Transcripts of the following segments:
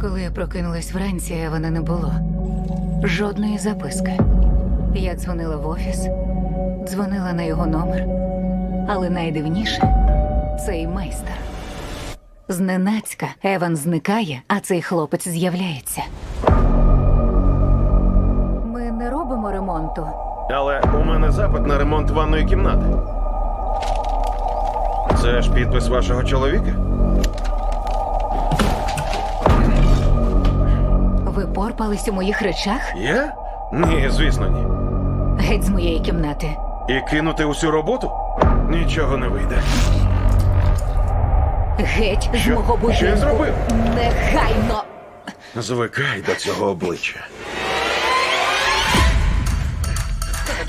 Коли я прокинулась вранці, Евана не було. Жодної записки. Я дзвонила в офіс, дзвонила на його номер. Але найдивніше цей майстер. Зненацька Еван зникає, а цей хлопець з'являється. Ми не робимо ремонту. Але у мене запит на ремонт ванної кімнати. Це ж підпис вашого чоловіка? Ви порпались у моїх речах? Я? Ні, звісно, ні. Геть з моєї кімнати. І кинути усю роботу? Нічого не вийде. Геть з Що? мого будинку. Що я зробив? Негайно. Звикай до цього обличчя.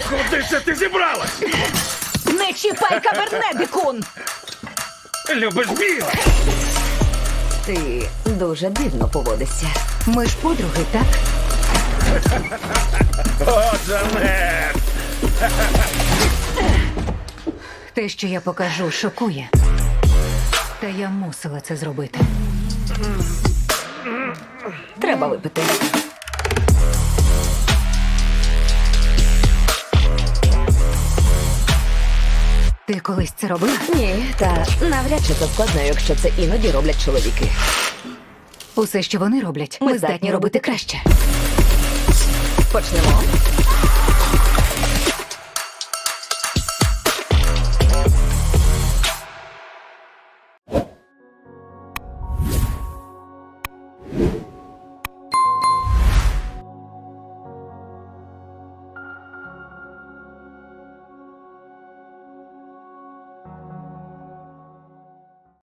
Куди ж це ти зібралась? Не чіпай кабернедикун! Любиш біле? Ти дуже дивно поводишся. Ми ж подруги, так? О, Джанет! Те, що я покажу, шокує. Та я мусила це зробити. Треба випити. Ти колись це робила? Ні, та навряд чи це складно, якщо це іноді роблять чоловіки. Усе, що вони роблять, ми, здатні робити краще. Почнемо.